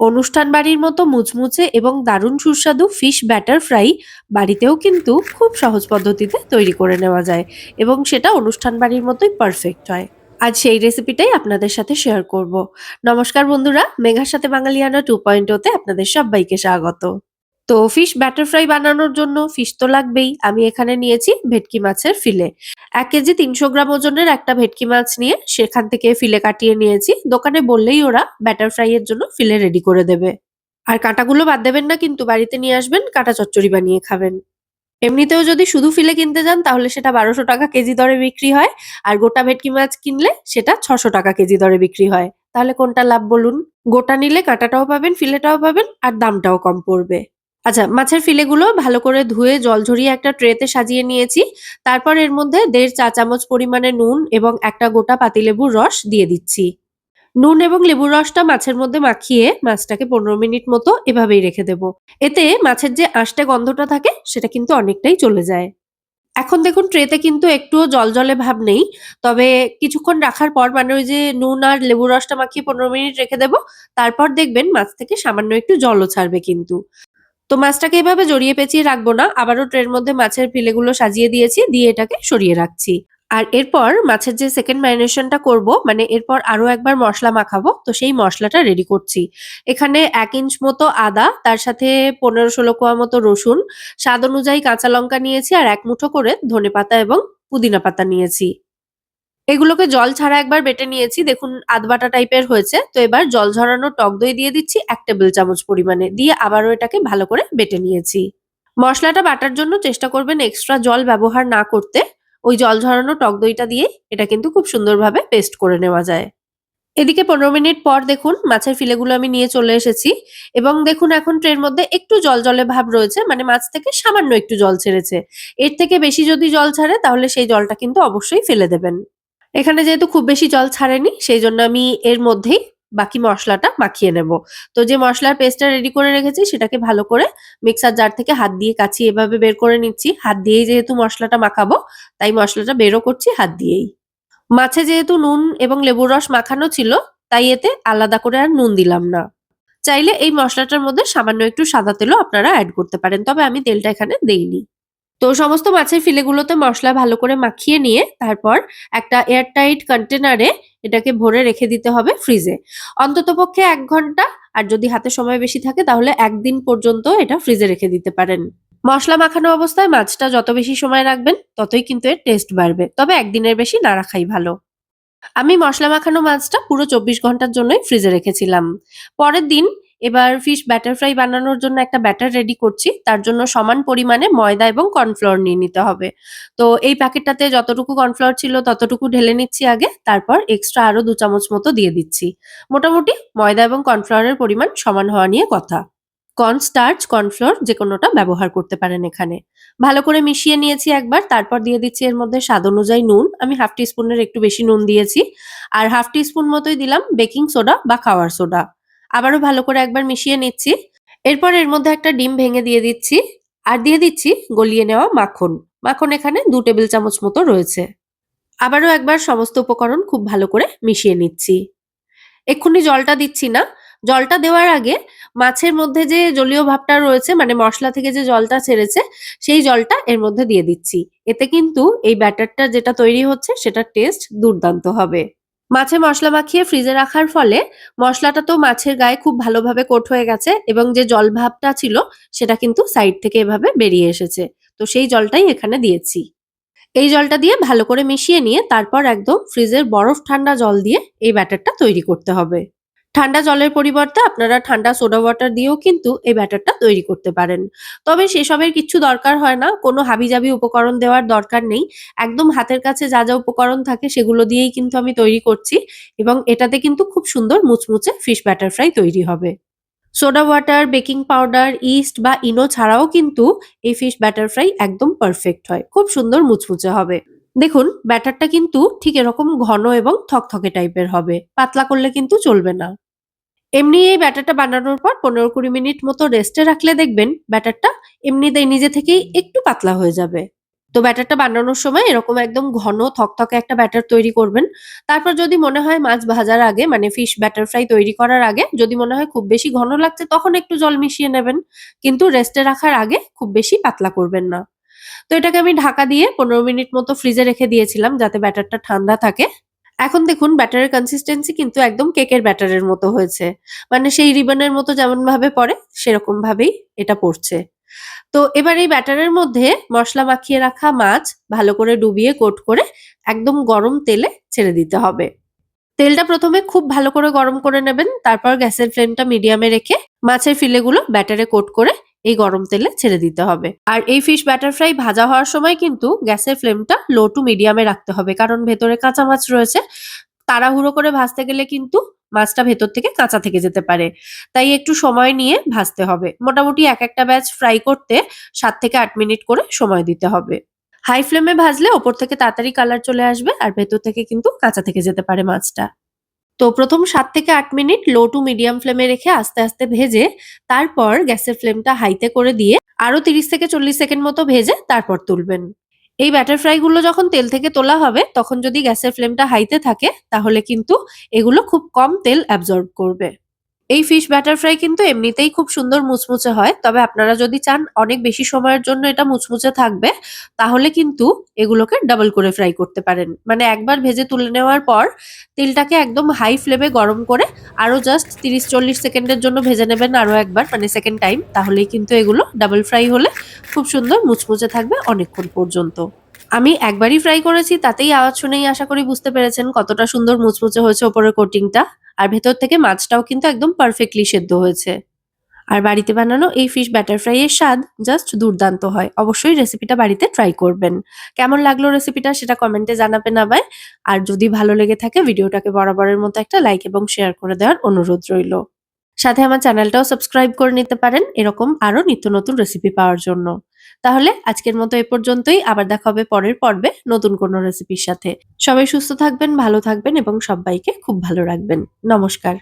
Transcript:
অনুষ্ঠান বাড়ির মতো মুচমুচে এবং দারুণ সুস্বাদু ফিশ ব্যাটার ফ্রাই বাড়িতেও কিন্তু খুব সহজ পদ্ধতিতে তৈরি করে নেওয়া যায় এবং সেটা অনুষ্ঠান বাড়ির মতোই পারফেক্ট হয়। আজ সেই রেসিপিটাই আপনাদের সাথে শেয়ার করব। নমস্কার বন্ধুরা, মেঘার সাথে বাঙালিয়ানা টু পয়েন্ট ওতে আপনাদের সবাইকে স্বাগত। তো ফিশ ব্যাটার ফ্রাই বানানোর জন্য ফিশ তো লাগবেই। আমি এখানে নিয়েছি ভেটকি মাছের ফিলে এক কেজি তিনশো গ্রাম ওজনের একটা ভেটকি মাছ নিয়ে সেখান থেকে ফিলে কাটিয়ে নিয়েছি। দোকানে বললেই ওরা ব্যাটার ফ্রাই এর জন্য ফিলে রেডি করে দেবে। আর কাঁটাগুলো বাদ দেবেন না কিন্তু বাড়িতে নিয়ে আসবেন, কাঁটা চচ্চড়ি বানিয়ে খাবেন। এমনিতেও যদি শুধু ফিলে কিনতে যান, তাহলে সেটা বারোশো টাকা কেজি দরে বিক্রি হয়। আর গোটা ভেটকি মাছ কিনলে সেটা ছশো টাকা কেজি দরে বিক্রি হয়। তাহলে কোনটা লাভ বলুন? গোটা নিলে কাঁটাটাও পাবেন ফিলেটাও পাবেন, আর দামটাও কম পড়বে। আচ্ছা মাছের ফিলেগুলো ভালো করে ধুয়ে জল ঝরিয়ে একটা ট্রেতে সাজিয়ে নিয়েছি। তারপর এর মধ্যে দেড় চা চামচ পরিমাণে নুন এবং একটা গোটা পাতিলেবুর রস দিয়ে দিচ্ছি। নুন এবং লেবুর রসটা মাছের মধ্যে মাখিয়ে মাছটাকে পনেরো মিনিট মতো এভাবেই রেখে দেব। এতে মাছের যে আঁশটা গন্ধটা থাকে, সেটা কিন্তু অনেকটাই চলে যায়। এখন দেখুন, ট্রেতে কিন্তু একটুও জল জলে ভাব নেই। তবে কিছুক্ষণ রাখার পর মানে ওই যে নুন আর লেবুর রসটা মাখিয়ে পনেরো মিনিট রেখে দেব। তারপর দেখবেন মাছ থেকে সামান্য একটু জলও ছাড়বে কিন্তু। তো মাছটাকে এভাবে জড়িয়ে পেঁচিয়ে রাখব না, আবারও ট্রের মধ্যে মাছের ফিলেগুলো সাজিয়ে দিয়েছি, দিয়ে এটাকে সরিয়ে রাখছি। আর এরপর মাছের যে সেকেন্ড ম্যারিনেশনটা করব মানে এরপর আরও একবার মশলা মাখাবো, তো সেই মশলাটা রেডি করছি। এখানে এক ইঞ্চ মতো আদা, তার সাথে পনেরো ষোলো কোয়া মতো রসুন, স্বাদ অনুযায়ী কাঁচা লঙ্কা নিয়েছি, আর এক মুঠো করে ধনে পাতা এবং পুদিনা পাতা নিয়েছি। এগুলোকে জল ছাড়া একবার বেটে নিয়েছি। দেখুন আধবাটা টাইপের হয়েছে। তো এবার জল ঝরানো টক দই দিয়ে দিচ্ছি এক টেবিল চামচ পরিমাণে। দিয়ে আবারও এটাকে ভালো করে বেটে নিয়েছি। মশলাটা বাটার জন্য চেষ্টা করবেন এক্সট্রা জল ব্যবহার না করতে। ওই জল ঝরানো টক দইটা দিয়ে এটা কিন্তু খুব সুন্দরভাবে পেস্ট করে নেওয়া যায়। এদিকে পনেরো মিনিট পর দেখুন, মাছের ফিলেগুলো আমি নিয়ে চলে এসেছি। এবং দেখুন, এখন ট্রের মধ্যে একটু জল জলে ভাব রয়েছে মানে মাছ থেকে সামান্য একটু জল ছেড়েছে। এর থেকে বেশি যদি জল ছাড়ে, তাহলে সেই জলটা কিন্তু অবশ্যই ফেলে দেবেন। এখানে যেহেতু খুব বেশি জল ছাড়েনি সেই জন্য আমি এর মধ্যেই বাকি মশলাটা মাখিয়ে নেব। তো যে মশলার পেস্টটা রেডি করে রেখেছি, সেটাকে ভালো করে মিক্সার জার থেকে হাত দিয়ে কাছি এভাবে বের করে নিচ্ছি। হাত দিয়েই যেহেতু মশলাটা মাখাবো, তাই মশলাটা বেরও করছি হাত দিয়েই। মাছে যেহেতু নুন এবং লেবুর রস মাখানো ছিল, তাই এতে আলাদা করে আর নুন দিলাম না। চাইলে এই মশলাটার মধ্যে সামান্য একটু সাদা তেলও আপনারা অ্যাড করতে পারেন, তবে আমি তেলটা এখানে দেইনি। তো সমস্ত মাছের ফিলেগুলোতে মশলা ভালো করে মাখিয়ে নিয়ে তারপর একটা এয়ারটাইট কন্টেনারে এটাকে ভরে রেখে দিতে হবে ফ্রিজে অন্ততপক্ষে এক ঘণ্টা আর যদি হাতে সময় বেশি থাকে তাহলে একদিন পর্যন্ত এটা ফ্রিজে রেখে দিতে পারেন। মশলা মাখানো অবস্থায় মাছটা যত বেশি সময় রাখবেন ততই কিন্তু এর টেস্ট বাড়বে। তবে একদিনের বেশি না রাখাই ভালো। আমি মশলা মাখানো মাছটা পুরো চব্বিশ ঘণ্টার জন্যই ফ্রিজে রেখেছিলাম। পরের দিন এবার ফিশ ব্যাটার ফ্রাই বানানোর জন্য একটা ব্যাটার রেডি করছি। তার জন্য সমান পরিমাণে ময়দা এবং কর্নফ্লাওয়ার নিয়ে নিতে হবে। তো এই প্যাকেটটাতে যতটুকু কর্নফ্লাওয়ার ছিল ততটুকু ঢেলে নিচ্ছি আগে, তারপর এক্সট্রা আরও দু চামচ মতো দিয়ে দিচ্ছি। মোটামুটি ময়দা এবং কর্নফ্লাওয়ারের পরিমাণ সমান হওয়া নিয়ে কথা। কর্ন স্টার্চ কর্নফ্লোর যে কোনোটা ব্যবহার করতে পারেন এখানে। ভালো করে মিশিয়ে নিয়েছি একবার, তারপর দিয়ে দিচ্ছি এর মধ্যে স্বাদ অনুযায়ী নুন। আমি হাফ টি স্পুনের একটু বেশি নুন দিয়েছি। আর হাফ টি স্পুন মতোই দিলাম বেকিং সোডা বা খাওয়ার সোডা আবারও ভালো করে একবার মিশিয়ে নিচ্ছি। এরপর এর মধ্যে একটা ডিম ভেঙে দিয়ে দিচ্ছি আর দিয়ে দিচ্ছি গলিয়ে নেওয়া মাখন। মাখন এখানে দু টেবিল চামচ মতো রয়েছে। আবারও একবার সমস্ত উপকরণ খুব ভালো করে মিশিয়ে নিচ্ছি। এক্ষুনি জলটা দিচ্ছি না। জলটা দেওয়ার আগে মাছের মধ্যে যে জলীয় ভাবটা রয়েছে মানে মশলা থেকে যে জলটা ছেড়েছে, সেই জলটা এর মধ্যে দিয়ে দিচ্ছি। এতে কিন্তু এই ব্যাটারটা যেটা তৈরি হচ্ছে, সেটার টেস্ট দুর্দান্ত হবে। মাছে মশলা মাখিয়ে ফ্রিজে রাখার ফলে মশলাটা তো মাছের গায়ে খুব ভালোভাবে কোট হয়ে গেছে এবং যে জল ভাবটা ছিল সেটা কিন্তু সাইড থেকে এভাবে বেরিয়ে এসেছে। তো সেই জলটাই এখানে দিয়েছি। এই জলটা দিয়ে ভালো করে মিশিয়ে নিয়ে তারপর একদম ফ্রিজের বরফ ঠান্ডা জল দিয়ে এই ব্যাটারটা তৈরি করতে হবে। ঠান্ডা জলের পরিবর্তে আপনারা ঠান্ডা সোডা ওয়াটার দিয়েও কিন্তু এই ব্যাটারটা তৈরি করতে পারেন। তবে সেসবের কিছু দরকার হয় না, কোনো হাবিজাবি উপকরণ দেওয়ার দরকার নেই। একদম হাতের কাছে যা যা উপকরণ থাকে সেগুলো দিয়েই কিন্তু আমি তৈরি করছি এবং এটাতে কিন্তু খুব সুন্দর মুচমুচে ফিশ ব্যাটার ফ্রাই তৈরি হবে। Soda water baking powder yeast বা ইনো ছাড়াও কিন্তু এই ফিশ ব্যাটার ফ্রাই একদম পারফেক্ট হয়। খুব সুন্দর মুচমুচে হবে। দেখুন, ব্যাটারটা কিন্তু ঠিক এরকম ঘন এবং থকথকে টাইপের হবে। পাতলা করলে কিন্তু চলবে না। এমনি এই ব্যাটারটা বানানোর পর পনেরো কুড়ি মিনিট মতো রেস্টে রাখলে দেখবেন ব্যাটারটা এমনিতেই নিজে থেকেই একটু পাতলা হয়ে যাবে। তো ব্যাটারটা বানানোর সময় এরকম একদম ঘন, থকথকে একটা ব্যাটার তৈরি করবেন। তারপর যদি মনে হয় মাছ ভাজার আগে মানে ফিশ ব্যাটার ফ্রাই তৈরি করার আগে, যদি মনে হয় খুব বেশি ঘন লাগছে, তখন একটু জল মিশিয়ে নেবেন। কিন্তু রেস্টে রাখার আগে খুব বেশি পাতলা করবেন না। তো এটাকে আমি ঢাকা দিয়ে পনেরো মিনিট মতো ফ্রিজে রেখে দিয়েছিলাম যাতে ব্যাটারটা ঠান্ডা থাকে। এখন দেখুন ব্যাটারের কনসিস্টেন্সি কিন্তু একদম কেকের ব্যাটারের মতো হয়েছে। মানে সেই রিবনের মতো যেমন ভাবে পড়ে সেরকম ভাবেই এটা পড়ছে। তো এবার এই ব্যাটারের মধ্যে মশলা মাখিয়ে রাখা মাছ ভালো করে ডুবিয়ে কোট করে একদম গরম তেলে ছেড়ে দিতে হবে। তেলটা প্রথমে খুব ভালো করে গরম করে নেবেন, তারপর গ্যাসের ফ্লেমটা মিডিয়ামে রেখে মাছের ফিলেগুলো ব্যাটারে কোট করে এই গরম তেলে ছেড়ে দিতে হবে। আর এই ফিশ ব্যাটার ফ্রাই ভাজা হওয়ার সময় কিন্তু গ্যাসের ফ্লেমটা লো টু মিডিয়ামে রাখতে হবে। কারণ ভেতরে কাঁচা মাছ রয়েছে, তাড়াহুড়ো করে ভাজতে গেলে কিন্তু মাছটা ভেতর থেকে কাঁচা থেকে যেতে পারে। তাই একটু সময় নিয়ে ভাজতে হবে। মোটামুটি এক একটা ব্যাচ ফ্রাই করতে সাত থেকে আট মিনিট করে সময় দিতে হবে। হাই ফ্লেমে ভাজলে ওপর থেকে তাড়াতাড়ি কালার চলে আসবে আর ভেতর থেকে কিন্তু কাঁচা থেকে যেতে পারে মাছটা। তো প্রথম সাত থেকে আট মিনিট লো টু মিডিয়াম ফ্লেমে রেখে আস্তে আস্তে ভেজে তারপর গ্যাসের ফ্লেমটা হাইতে করে দিয়ে আরও তিরিশ থেকে চল্লিশ সেকেন্ড মতো ভেজে তারপর তুলবেন। এই ব্যাটার ফ্রাই গুলো যখন তেল থেকে তোলা হবে, তখন যদি গ্যাসের ফ্লেমটা হাইতে থাকে, তাহলে কিন্তু এগুলো খুব কম তেল অ্যাবজর্ব করবে। এই ফিশ ব্যাটার ফ্রাই কিন্তু এমনিতেই খুব সুন্দর মুচমুচে হয়, তবে আপনারা যদি চান অনেক বেশি সময়ের জন্য এটা মুচমুচে থাকবে, তাহলে কিন্তু এগুলোকে ডাবল করে ফ্রাই করতে পারেন। মানে একবার ভেজে তুলে নেওয়ার পর তেলটাকে একদম হাই ফ্লেমে গরম করে আরও জাস্ট তিরিশ চল্লিশ সেকেন্ডের জন্য ভেজে নেবেন আরও একবার মানে সেকেন্ড টাইম তাহলেই কিন্তু এগুলো ডাবল ফ্রাই হলে খুব সুন্দর মুচমুচে থাকবে অনেকক্ষণ পর্যন্ত। আমি একবারই ফ্রাই করেছি, তাতেই আওয়াজ শুনেই আশা করি বুঝতে পেরেছেন কতটা সুন্দর মুচমুচে হয়েছে ওপরের কোটিংটা আর ভেতর থেকে মাছটাও কিন্তু একদম পারফেক্টলি সেদ্ধ হয়েছে। আর বাড়িতে বানানো এই ফিশ ব্যাটার ফ্রাই এর স্বাদ জাস্ট দুর্দান্ত হয়। অবশ্যই রেসিপিটা বাড়িতে ট্রাই করবেন। কেমন লাগল রেসিপিটা সেটা কমেন্টে জানাবেন আমায়। আর যদি ভালো লেগে থাকে ভিডিওটাকে বরাবরের মতো একটা লাইক এবং শেয়ার করে দেওয়ার অনুরোধ রইল। সাথে আমার চ্যানেলটাও সাবস্ক্রাইব করে নিতে পারেন এরকম আরও নিত্য নতুন রেসিপি পাওয়ার জন্য। তাহলে আজকের মতো এ পর্যন্তই, আবার দেখা হবে পরের পর্বে নতুন কোনো রেসিপির সাথে। সবাই সুস্থ থাকবেন, ভালো থাকবেন এবং সবাইকে খুব ভালো রাখবেন। নমস্কার।